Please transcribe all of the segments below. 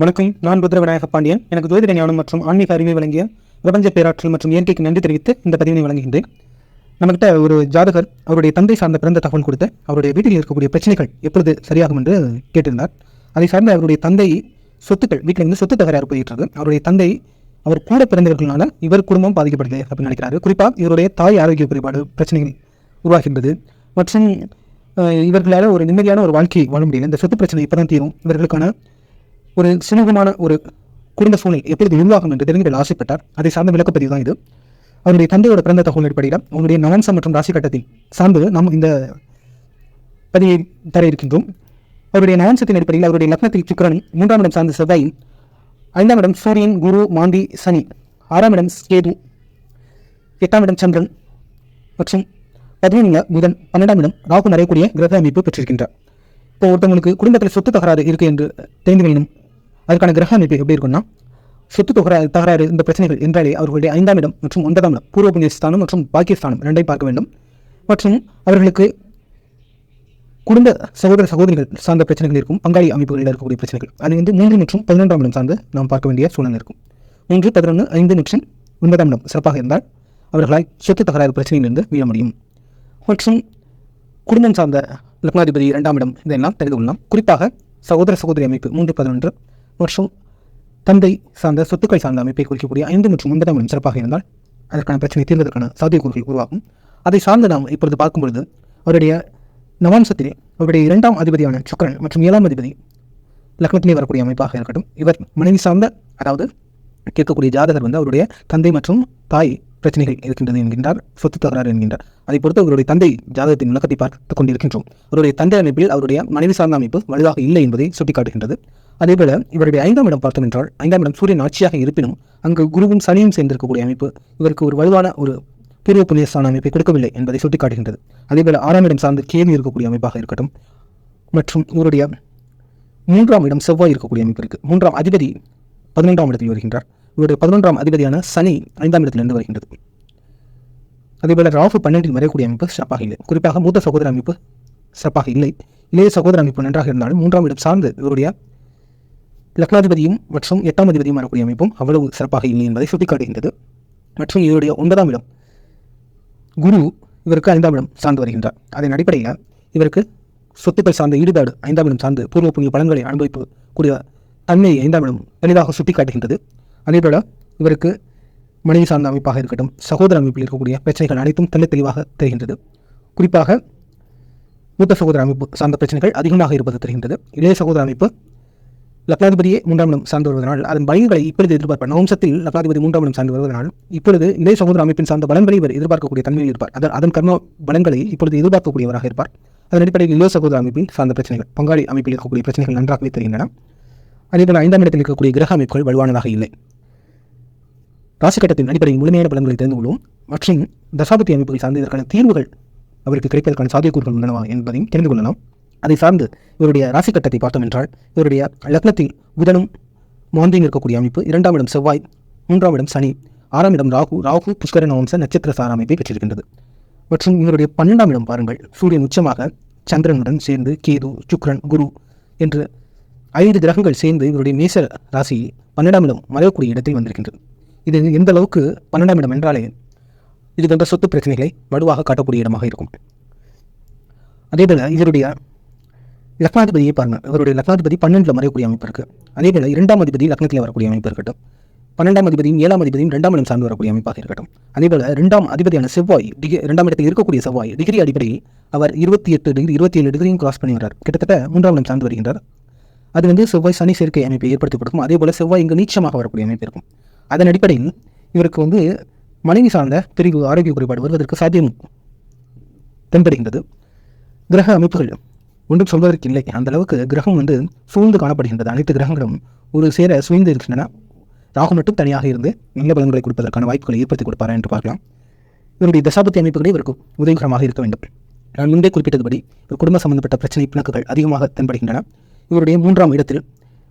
வணக்கம் நான் ருத்ர விநாயக பாண்டியன். எனக்கு துவைத ஞானம் மற்றும் ஆன்மீக அறிவை வழங்கிய பிரபஞ்ச பேராற்றல் மற்றும் இயற்கைக்கு நன்றி தெரிவித்து இந்த பதிவினை வழங்குகின்றேன். நம்மகிட்ட ஒரு ஜாதகர் அவருடைய தந்தை சார்ந்த பிறந்த தகவல் கொடுத்து அவருடைய வீட்டில் இருக்கக்கூடிய பிரச்சனைகள் எப்பொழுது சரியாகும் என்று கேட்டிருந்தார். அதை சார்ந்த அவருடைய தந்தை சொத்துக்கள் வீட்டில் இருந்து சொத்து தகராறு போயிட்டு இருக்கு அவருடைய தந்தை அவர் கூட பிறந்தவர்களால இவர் குடும்பம் பாதிக்கப்படுது அப்படின்னு நினைக்கிறாரு. குறிப்பாக இவருடைய தாய் ஆரோக்கிய குறைபாடு பிரச்சனைகள் உருவாகின்றது. மற்றும் இவர்களால் ஒரு நிம்மதியான ஒரு வாழ்க்கை வாழ முடியல. இந்த சொத்து பிரச்சனை இப்பதான் தீரும். இவர்களுக்கான ஒரு சுமூகமான ஒரு குடும்ப சூழ்நிலை எப்பொழுது உருவாகும் என்று தெரிந்து ஆசைப்பட்டார். அதை சார்ந்த விளக்கப்பதிவு தான் இது. அவருடைய தந்தையோட பிறந்த தகவல் அடிப்படையில் அவருடைய நவம்சம் மற்றும் ராசி கட்டத்தில் சார்ந்து நாம் இந்த பதிவை தர இருக்கின்றோம். அவருடைய நவம்சத்தின் அடிப்படையில் அவருடைய லக்னத்தில் சுக்கரன் மூன்றாம் இடம் சார்ந்த செவ்வாய் ஐந்தாம் இடம் சூரியன் குரு மாந்தி சனி. ஆறாம் இடம் கேது. எட்டாம் இடம் சந்திரன். மற்றும் பதினொன்றில் புதன். பன்னெண்டாம் இடம் ராகு நிறையக்கூடிய கிரக அமைப்பு பெற்றிருக்கின்றார். இப்போ ஒருத்தவங்களுக்கு குடும்பத்தில் சொத்து தகராறு இருக்கு என்று தெரிந்து கொள்ளணும். அதற்கான கிரக அமைப்பு எப்படி இருக்கும்னா சொத்து தகராறு தகராறு இந்த பிரச்சனைகள் என்றாலே அவர்களுடைய ஐந்தாம் இடம் மற்றும் ஒன்பதாம் இடம். பூர்வ மற்றும் பாகிஸ்தானம் இரண்டை பார்க்க வேண்டும். மற்றும் அவர்களுக்கு குடும்ப சகோதர சகோதரிகள் சார்ந்த பிரச்சனைகள் இருக்கும். பங்காளி அமைப்புகளில் இருக்கக்கூடிய பிரச்சனைகள். அது வந்து மூன்று மற்றும் பதினொன்றாம் இடம் சார்ந்து நாம் பார்க்க வேண்டிய சூழ்நிலை இருக்கும். மூன்று பதினொன்று ஐந்து மற்றும் ஒன்பதாம் இடம் சிறப்பாக இருந்தால் அவர்களால் சொத்து தகராறு பிரச்சனையிலிருந்து மீள முடியும். மற்றும் குடும்பம் சார்ந்த லக்னாதிபதி இரண்டாம் இடம் இதெல்லாம் தெரிந்து கொள்ளலாம். குறிப்பாக சகோதர சகோதரி அமைப்பு மூன்று பதினொன்று மற்றும் தந்தை சார்ந்த சொத்துக்கள் சார்ந்த அமைப்பை குறிக்கக்கூடிய ஐந்து மற்றும் ஒன்பதாம் இடம் சிறப்பாக இருந்தால் அதற்கான பிரச்சனை தீர்வதற்கான சாத்தியக்கூறுகள் உருவாகும். அதை சார்ந்து நாம் இப்பொழுது பார்க்கும் பொழுது அவருடைய நவாம்சத்திலே அவருடைய இரண்டாம் அதிபதியான சுக்ரன் மற்றும் ஏழாம் அதிபதி லக்னத்திலே வரக்கூடிய அமைப்பாக இருக்கட்டும். இவர் மனைவி சார்ந்த அதாவது கேட்கக்கூடிய ஜாதகர் வந்து அவருடைய தந்தை மற்றும் தாய் பிரச்சனைகள் இருக்கின்றது என்கின்றார் சொத்து தகராறு என்கின்றார். அதை பொறுத்து அவருடைய தந்தை ஜாதகத்தின் விளக்கத்தை பார்த்துக் கொண்டிருக்கின்றோம். அவருடைய தந்தை அமைப்பில் அவருடைய மனைவி சார்ந்த அமைப்பு வலுவாக இல்லை என்பதை சுட்டிக்காட்டுகின்றது. அதேபோல இவருடைய ஐந்தாம் இடம் பார்த்தோம் என்றால் ஐந்தாம் இடம் சூரியன் ஆட்சியாக இருப்பினும் அங்கு குருவும் சனியும் சேர்ந்திருக்கக்கூடிய அமைப்பு இவருக்கு ஒரு வலுவான ஒரு பூர்வ புண்ணியஸ்தான அமைப்பை கொடுக்கவில்லை என்பதை சுட்டிக்காட்டுகின்றது. அதேபோல ஆறாம் இடம் சார்ந்து கேள்வி இருக்கக்கூடிய அமைப்பாக இருக்கட்டும் மற்றும் இவருடைய மூன்றாம் இடம் செவ்வாய் இருக்கக்கூடிய அமைப்பு இருக்கு. மூன்றாம் அதிபதி பதினொன்றாம் இடத்தில் வருகின்றார். இவருடைய பதினொன்றாம் அதிபதியான சனி ஐந்தாம் இடத்திலிருந்து வருகின்றது. அதேபோல் ராகு பன்னெண்டில் வரையக்கூடிய அமைப்பு சிறப்பாக இல்லை. குறிப்பாக மூத்த சகோதர அமைப்பு சிறப்பாக இல்லை. இளைய சகோதர அமைப்பு நன்றாக இருந்தாலும் மூன்றாம் இடம் சார்ந்து இவருடைய லக்னாதிபதியும் மற்றும் எட்டாம் அதிபதியும் வரக்கூடிய அமைப்பும் அவ்வளவு சிறப்பாக இல்லை என்பதை சுட்டிக்காட்டுகின்றது. மற்றும் இவருடைய ஒன்பதாம் இடம் குரு இவருக்கு ஐந்தாம் இடம் சார்ந்து வருகின்றார். அதன் அடிப்படையில் இவருக்கு சொத்துக்கள் சார்ந்த ஈடுபாடு ஐந்தாம் இடம் சார்ந்து பூர்வ புண்ணிய பலன்களை அனுபவிப்பு கூடிய தன்மையை ஐந்தாம் இடம் எளிதாக சுட்டிக்காட்டுகின்றது. அதேபோல இவருக்கு மனைவி சார்ந்த அமைப்பாக இருக்கட்டும் சகோதர அமைப்பில் இருக்கக்கூடிய பிரச்சனைகள் அனைத்தும் தெல்ல தெளிவாக தெரிகின்றது. குறிப்பாக மூத்த சகோதர அமைப்பு சார்ந்த பிரச்சனைகள் அதிகமாக இருப்பது தெரிகின்றது. இளைய சகோதர அமைப்பு லக்னாதிபதியே மூன்றாம் இடம் சார்ந்து வருவதனால் அதன் பயன்களை இப்பொழுது எதிர்பார்ப்பார். நவம்சத்தில் லக்னாதிபதி மூன்றாம் இடம் சார்ந்து வருவதனால் இப்பொழுது இளைய சகோதர அமைப்பின் சார்ந்த பலன்களை இவர் எதிர்பார்க்கக்கூடிய தன்மையில் இருப்பார். அதன் அதன் கர்ம பலன்களை இப்பொழுது எதிர்பார்க்கக்கூடியவராக இருப்பார். அதன் அடிப்படையில் இளைய சகோதர அமைப்பில் சார்ந்த பிரச்சனைகள் பங்காளி அமைப்பில் இருக்கக்கூடிய பிரச்சனைகள் நன்றாகவே தெரிகின்றன. அதேபோல் ஐந்தாம் இடத்தில் இருக்கக்கூடிய கிரக அமைப்புகள் வலுவானதாக இல்லை. ராசி கட்டத்தின் அடிப்படையில் முழுமையான பலன்களை தெரிந்து கொள்வோம். மற்றும் தசாபதி அமைப்புகள் சார்ந்து இதற்கான தீர்வுகள் அவருக்கு கிடைப்பதற்கான சாத்தியக்கூறுகள் உள்ளனவா என்பதையும் தெரிந்து கொள்ளலாம். அதை சார்ந்து இவருடைய ராசி கட்டத்தை பார்த்தோம் என்றால் இவருடைய லக்னத்தில் புதனும் மாந்தியும் இருக்கக்கூடிய அமைப்பு இரண்டாம் இடம் செவ்வாய் மூன்றாம் இடம் சனி ஆறாம் இடம் ராகு ராகு புஷ்கரன் வம்ச நட்சத்திர சார அமைப்பை பெற்றிருக்கின்றது. மற்றும் இவருடைய பன்னெண்டாம் இடம் பாருங்கள் சூரியன் உச்சமாக சந்திரனுடன் சேர்ந்து கேது சுக்ரன் குரு என்று ஐந்து கிரகங்கள் சேர்ந்து இவருடைய மேச ராசி பன்னெண்டாம் இடம் மறையக்கூடிய இடத்தில் வந்திருக்கின்றது. இது எந்த அளவுக்கு பன்னெண்டாம் இடம் என்றாலே இது போன்ற சொத்து பிரச்சனைகளை வலுவாக காட்டக்கூடிய இடமாக இருக்கும். அதேபோல் இவருடைய லக்னாதிபதியை பாருங்கள் இவருடைய லக்னாதிபதி பன்னெண்டில் மறையக்கூடிய அமைப்பு இருக்குது அதேபோல் இரண்டாம் அதிபதி லக்னத்தில் வரக்கூடிய அமைப்பு இருக்கட்டும். பன்னெண்டாம் அதிபதியும் ஏழாம் அதிபதியும் இரண்டாம் இடம் சார்ந்து வரக்கூடிய அமைப்பாக இருக்கட்டும். அதேபோல் இரண்டாம் அதிபதியான செவ்வாய் டிகிரி இரண்டாம் இடத்தில் இருக்கக்கூடிய செவ்வாய் டிகிரி அடிப்படையில் அவர் இருபத்தி எட்டு டிகிரி இருபத்தி ஏழு டிகிரியும் கிராஸ் பண்ணி வர்றார். கிட்டத்தட்ட மூன்றாம் இடம் சார்ந்து வருகின்றார். அது வந்து செவ்வாய் சனி சேர்க்கை அமைப்பை ஏற்படுத்தி கொடுக்கும் அதே போல் செவ்வாய் இங்கு நீச்சமாக வரக்கூடிய அமைப்பு இருக்கும். அதன் அடிப்படையில் இவருக்கு வந்து மனைவி சார்ந்த பிரிவு ஆரோக்கிய குறைபாடு வருவதற்கு சாத்தியம் தென்படுகின்றது. கிரக அமைப்புகள் ஒன்றும் சொல்வதற்கு இல்லை. அந்த அளவுக்கு கிரகம் வந்து சூழ்ந்து காணப்படுகின்றது. அனைத்து கிரகங்களும் ஒரு சேர சுழ்ந்து இருக்கின்றன ராகு மட்டும் தனியாக இருந்து நல்ல பலன்களை கொடுப்பதற்கான வாய்ப்புகளை ஏற்படுத்தி கொடுப்பாரா என்று பார்க்கலாம். இவருடைய தசாபத்தி அமைப்புகளே இவருக்கு உதவிகரமாக இருக்க வேண்டும். நான் முன்பே குறிப்பிட்டதுபடி இவர் குடும்ப சம்பந்தப்பட்ட பிரச்சனை பிணக்குகள் அதிகமாக தென்படுகின்றன. இவருடைய மூன்றாம் இடத்தில்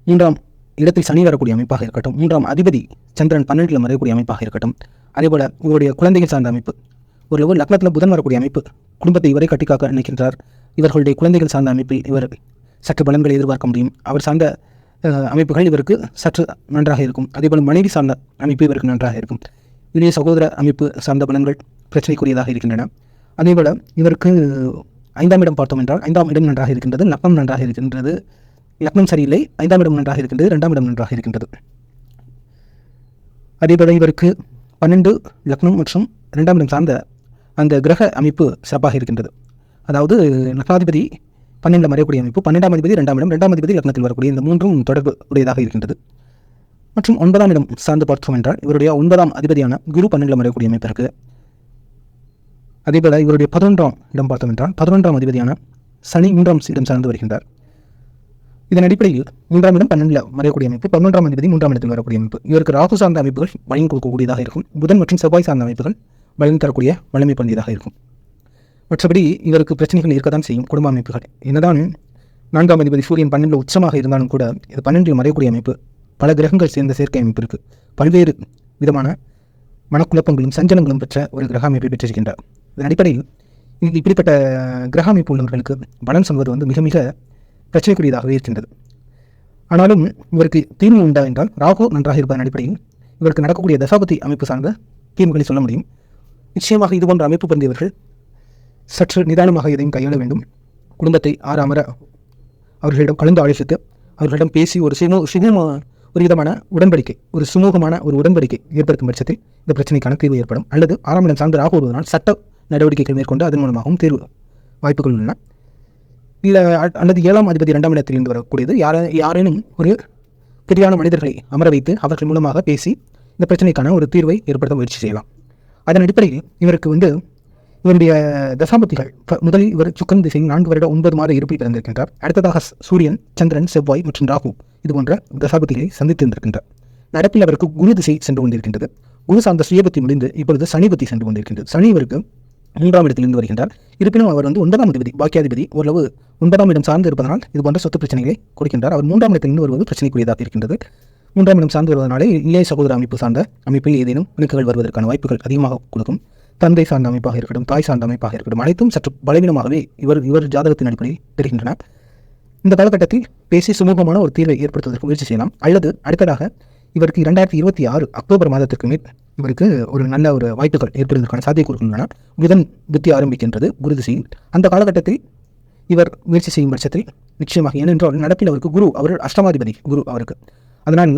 மூன்றாம் இடத்தில் சனி வரக்கூடிய அமைப்பாக இருக்கட்டும் மூன்றாம் அதிபதி சந்திரன் பன்னெண்டில் மறையக்கூடிய அமைப்பாக இருக்கட்டும் அதேபோல இவருடைய குழந்தைகள் சார்ந்த அமைப்பு ஒரு லெவல் லக்னத்தில் புதன் வரக்கூடிய அமைப்பு குடும்பத்தை இவரை கட்டிக்காக்க நினைக்கின்றார். இவர்களுடைய குழந்தைகள் சார்ந்த அமைப்பில் இவர் சற்று பலன்களை எதிர்பார்க்க முடியும். அவர் சார்ந்த அமைப்புகள் இவருக்கு சற்று நன்றாக இருக்கும். அதேபோல் மனைவி சார்ந்த அமைப்பு இவருக்கு நன்றாக இருக்கும். இளைய சகோதர அமைப்பு சார்ந்த பலன்கள் பிரச்சனைக்குரியதாக இருக்கின்றன. அதேபோல் இவருக்கு ஐந்தாம் இடம் பார்த்தோம் என்றால் ஐந்தாம் இடம் நன்றாக இருக்கின்றது லக்னம் நன்றாக இருக்கின்றது. லக்னம் சரியில்லை ஐந்தாம் இடம் நன்றாக இருக்கின்றது இரண்டாம் இடம் நன்றாக இருக்கின்றது. அதேபோல இவருக்கு பன்னெண்டு லக்னம் மற்றும் ரெண்டாம் இடம் சார்ந்த அந்த கிரக அமைப்பு சிறப்பாக இருக்கின்றது. அதாவது லக்னாதிபதி பன்னெண்டில் மறையக்கூடிய அமைப்பு பன்னெண்டாம் அதிபதி ரெண்டாம் இடம் ரெண்டாம் அதிபதி லக்னத்தில் வரக்கூடிய இந்த மூன்றும் தொடர்பு உடையதாக இருக்கின்றது. மற்றும் ஒன்பதாம் இடம் சார்ந்து பார்த்தோம் என்றால் இவருடைய ஒன்பதாம் அதிபதியான குரு பன்னெண்டில் மறையக்கூடிய அமைப்பு இருக்குது அதேபோல் இவருடைய பதினொன்றாம் இடம் பார்த்தோம் என்றால் பதினொன்றாம் அதிபதியான சனி மூன்றாம் இடம் சார்ந்து வருகின்றார். இதன் அடிப்படையில் மூன்றாம் இடம் பன்னெண்டில் மறையக்கூடிய அமைப்பு பதினொன்றாம் அதிபதி மூன்றாம் இடத்தில் வரக்கூடிய அமைப்பு. இவருக்கு ராகு சார்ந்த அமைப்புகள் வழங்கி கொடுக்கக்கூடியதாக இருக்கும். புதன் மற்றும் செவ்வாய் சார்ந்த அமைப்புகள் பலன் தரக்கூடிய வலிமை பொருந்தியதாக இருக்கும். மற்றபடி இவருக்கு பிரச்சனைகள் இருக்கத்தான் செய்யும் குடும்ப அமைப்புகள். என்னதான் நான்காம் அதிபதி சூரியன் பன்னெண்டில் உச்சமாக இருந்தாலும் கூட இது பன்னெண்டில் மறையக்கூடிய அமைப்பு. பல கிரகங்கள் சேர்ந்த சேர்க்கை அமைப்பு இருக்குது பல்வேறு விதமான மனக்குழப்பங்களும் சஞ்சலங்களும் பெற்ற ஒரு கிரக அமைப்பை பெற்றிருக்கின்றார். இதன் அடிப்படையில் இ- இப்படிப்பட்ட கிரக அமைப்பு உள்ளவர்களுக்கு பலன் சொல்வது வந்து மிக மிக பிரச்சனைக்குரியதாகவே இருக்கின்றது. ஆனாலும் இவருக்கு தீர்வு உண்டா என்றால் ராகு நன்றாக இருப்பதன் அடிப்படையில் இவருக்கு நடக்கக்கூடிய தசாபதி அமைப்பு சார்ந்த தீர்வுகளை சொல்ல முடியும். நிச்சயமாக இதுபோன்ற அமைப்பு பிறந்தவர்கள் சற்று நிதானமாக எதையும் கையாள வேண்டும். குடும்பத்தை ஆறாமற அவர்களிடம் கலந்து ஆலோசித்து அவர்களிடம் பேசி ஒரு சிமு சிம ஒரு விதமான உடன்படிக்கை ஒரு சுமூகமான ஒரு உடன்படிக்கை ஏற்படுத்தும் பட்சத்தில் இந்த பிரச்சனைக்கான தீர்வு ஏற்படும். அல்லது ஆறாம் இடம் சார்ந்து ராகு வருவதனால் சட்ட நடவடிக்கைகள் மேற்கொண்டு அதன் மூலமாகவும் தீர்வு வாய்ப்புகள் உள்ளன. இல்லை அல்லது ஏழாம் அதிபதி இரண்டாம் இடத்திலிருந்து வரக்கூடியது யார யாரேனும் ஒரு பெரியான மனிதர்களை அமர வைத்து அவர்கள் மூலமாக பேசி இந்த பிரச்சனைக்கான ஒரு தீர்வை ஏற்படுத்த முயற்சி செய்யலாம். அதன் அடிப்படையில் இவருக்கு வந்து இவருடைய தசாபதிகள் முதலில் இவர் சுக்கன் திசையில் நான்கு வருட ஒன்பது மாத இருப்பில் பிறந்திருக்கின்றார். அடுத்ததாக சூரியன் சந்திரன் செவ்வாய் மற்றும் ராகு இது போன்ற தசாபதிகளை சந்தித்திருந்திருக்கின்றார். நடப்பில் அவருக்கு குரு திசை சென்று கொண்டிருக்கின்றது. குரு சார்ந்த சுயபத்தி முடிந்து இப்பொழுது சனிபத்தி சென்று கொண்டிருக்கின்றது. சனி இவருக்கு மூன்றாம் இடத்திலிருந்து வருகின்றார். இருப்பினும் அவர் வந்து ஒன்பதாம் அதிபதி பாக்கியாதிபதி ஓரளவு ஒன்பதாம் இடம் சார்ந்து இருப்பதனால் இது போன்ற சொத்து பிரச்சனைகளை கொடுக்கின்றார். அவர் மூன்றாம் இடத்திலிருந்து வருவது பிரச்சனைக்குரியதாக இருக்கின்றது. மூன்றாம் இடம் சார்ந்து வருவதனாலே இளைய சகோதர அமைப்பு சார்ந்த அமைப்பில் ஏதேனும் பிணக்குகள் வருவதற்கான வாய்ப்புகள் அதிகமாக கொடுக்கும். தந்தை சார்ந்த அமைப்பாக இருக்கட்டும் தாய் சார்ந்த அமைப்பாக இருக்கட்டும் அனைத்தும் சற்று பலவீனமாகவே இவர் இவர் ஜாதகத்தின் அடிப்படையில் தெரிகின்றன இந்த காலகட்டத்தில் பேசி சுமூகமான ஒரு தீர்வை ஏற்படுத்துவதற்கு முயற்சி செய்யலாம். அல்லது அடுத்ததாக இவருக்கு இரண்டாயிரத்தி இருபத்தி ஆறு அக்டோபர் மாதத்திற்கு மேல் இவருக்கு ஒரு நல்ல ஒரு வாய்ப்புகள் ஏற்படுவதற்கான சாத்தியக்கூறுகள் உள்ளன. புதன் புத்தி ஆரம்பிக்கின்றது குரு திசையில் அந்த காலகட்டத்தில் இவர் முயற்சி செய்யும் பட்சத்தில் நிச்சயமாக ஏனென்றால் நடப்பில் அவருக்கு குரு அவர் அஷ்டமாதிபதி குரு அவருக்கு. அதனால்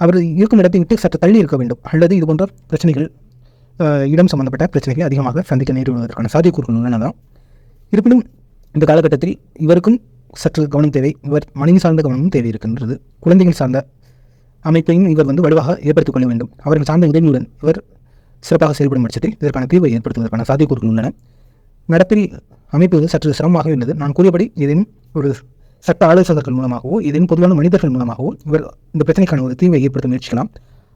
அவர் இருக்கும் இடத்தை விட்டு சற்று தள்ளி இருக்க வேண்டும். அல்லது இது போன்ற பிரச்சனைகள் இடம் சம்பந்தப்பட்ட பிரச்சனைகளை அதிகமாக சந்திக்க நேரிடுவதற்கான சாத்தியக்கூறுகள் உள்ளனதான் இருப்பினும் இந்த காலகட்டத்தில் இவருக்கும் சற்று கவனம் தேவை. இவர் மனைவி சார்ந்த கவனமும் தேவை இருக்கின்றது. குழந்தைகள் சார்ந்த அமைப்பையும் இவர் வந்து வலுவாக ஏற்படுத்திக் கொள்ள வேண்டும். அவர்கள் சார்ந்த உதவியுடன் இவர் சிறப்பாக செயல்படும் பட்சத்தில் இதற்கான தீர்வை ஏற்படுத்துவதற்கான சாத்தியக்கூறுகள் உள்ளன. நடப்பில் அமைப்பது சற்று சிரமமாக உள்ளது நான் கூறியபடி ஏதேனும் ஒரு சட்ட ஆலோசகர்கள் மூலமாகவோ ஏதேனும் பொதுவான மனிதர்கள் மூலமாகவோ இவர் இந்த பிரச்சனைக்கான ஒரு தீர்வை ஏற்படுத்த முயற்சிக்கலாம்.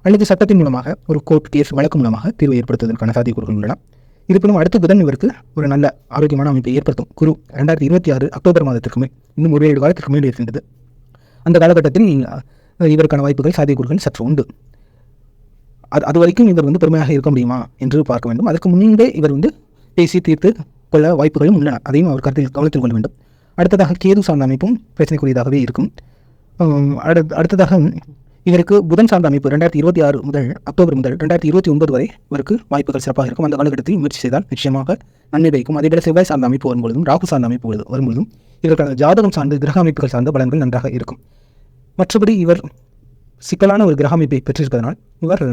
அல்லது சட்டத்தின் மூலமாக ஒரு கோர்ட் கேஸ் வழக்கு மூலமாக தீர்வு ஏற்படுத்துவதற்கான சாத்தியக்கூறுகள் உள்ளன இருப்பினும் அடுத்த புதன் இவருக்கு ஒரு நல்ல ஆரோக்கியமான அமைப்பை ஏற்படுத்தும். குரு ரெண்டாயிரத்தி இருபத்தி ஆறு அக்டோபர் மாதத்திற்கு மேல் இன்னும் ஒரு ஏழு காலத்திற்கு மேல் இருக்கின்றது. அந்த காலகட்டத்தில் இவருக்கான வாய்ப்புகள் சாத்தியக்கூறுகள் சற்று உண்டு. அது அது வரைக்கும் இவர் வந்து பெருமையாக இருக்க முடியுமா என்று பார்க்க வேண்டும். அதற்கு முன்பே இவர் வந்து பேசி தீர்த்து கொள்ள வாய்ப்புகளும் உள்ளன. அதையும் அவர் கருத்தில் கவனத்தில் கொள்ள வேண்டும். அடுத்ததாக கேது சார்ந்த அமைப்பும் பிரச்சனைக்குரியதாகவே இருக்கும். அடுத் அடுத்ததாக இவருக்கு புதன் சார்ந்த அமைப்பு ரெண்டாயிரத்தி இருபத்தி ஆறு முதல் அக்டோபர் முதல் ரெண்டாயிரத்தி இருபத்தி ஒன்பது வரை இவருக்கு வாய்ப்புகள் சிறப்பாக இருக்கும். அந்த காலகட்டத்தில் முயற்சி செய்தால் நிச்சயமாக நன்மை வைக்கும் அதேபோல செவ்வாய் சார்ந்த அமைப்பு வரும்பொழுதும் ராகு சார்ந்த அமைப்பு வரும்பொழுதும் இதற்கான ஜாதகம் சார்ந்து கிரக அமைப்புகள் சார்ந்த பலன்கள் நன்றாக இருக்கும். மற்றபடி இவர் சிக்கலான ஒரு கிரக அமைப்பை பெற்றிருப்பதனால் இவர்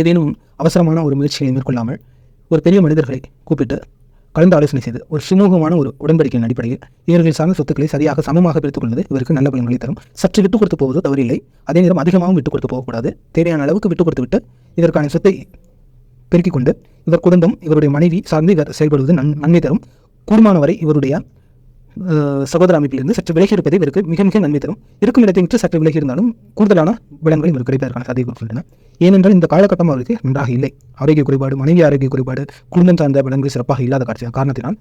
ஏதேனும் அவசரமான ஒரு முயற்சிகளை மேற்கொள்ளாமல் ஒரு பெரிய மனிதர்களை கூப்பிட்டு கலந்து ஆலோசனை செய்து ஒரு சுமூகமான ஒரு உடன்படிக்கையின் அடிப்படையில் இவர்கள் சார்ந்த சொத்துக்களை சரியாக சமமாக பிரித்துக் கொள்வது இவருக்கு நல்ல பலன்களை தரும். சற்று விட்டுக் கொடுத்து போவது தவறில்லை. அதே நேரம் அதிகமாகவும் விட்டுக் கொடுத்து போகக்கூடாது. தேவையான அளவுக்கு விட்டுக் கொடுத்து விட்டு இதற்கான சொத்தை பெருக்கிக் கொண்டு இவர் குடும்பம் இவருடைய மனைவி சார்ந்து இவர் செயல்படுவது நன் நன்மை தரும். கூடுமான வரை இவருடைய சகோதர அமைப்பிலிருந்து சற்று விலகி இருப்பது இவருக்கு மிக மிக நன்மை தரும். இருக்கும் இடத்தை விட்டு சற்று விலகி இருந்தாலும் கூடுதலான பலன்கள் இவர் கிடைப்பதற்கான சாத்தியக்கூறுகள் உள்ளன. ஏனென்றால் இந்த காலகட்டம் அவருக்கு நன்றாக இல்லை. ஆரோக்கிய குறைபாடு மனைவி ஆரோக்கிய குறைபாடு குடும்பம் சார்ந்த பலன்கள் சிறப்பாக இல்லாத காட்சி காரணத்தினால்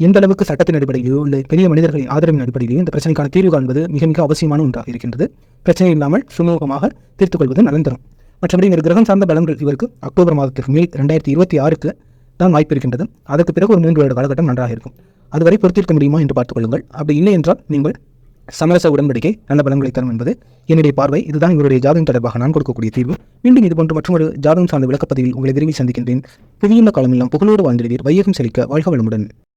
எந்த அளவுக்கு சட்டத்தின் அடிப்படையிலோ இல்லை பெரிய மனிதர்களின் ஆதரவின் அடிப்படையிலோ இந்த பிரச்சனைக்கான தீர்வு காண்பது மிக மிக அவசியமான ஒன்றாக இருக்கின்றது. பிரச்சனை இல்லாமல் சுமூகமாக தீர்த்துக் கொள்வது நலன் தரும். மற்றபடி இவர் கிரகம் சார்ந்த பலன்கள் இவருக்கு அக்டோபர் மாதத்திற்கு மேல் ரெண்டாயிரத்தி இருபத்தி ஆறுக்கு தான் வாய்ப்பு இருக்கின்றது. அதற்கு பிறகு ஒரு மூன்று வருட காலகட்டம் நன்றாக இருக்கும். அதுவரை பொறுத்திருக்க முடியுமா என்று பார்த்துக் கொள்ளுங்கள் அப்படி இல்லை என்றால் நீங்கள் சமரச உடன்படிக்கை நல்ல பலன்களை தரும் என்பது என்னுடைய பார்வை. இதுதான் இவருடைய ஜாதகம் தொடர்பாக நான் கொடுக்கக்கூடிய தீர்வு. மீண்டும் இதுபோன்ற மற்றொரு ஜாதகம் சார்ந்த விளக்கப்பதிவில் உங்களை விரைவில் சந்திக்கின்றேன். புவியுள்ள காலமெல்லாம் புகழோடு வாழ்ந்திடுவீர். வையகம் செழிக்க வாழ்க வளமுடன்.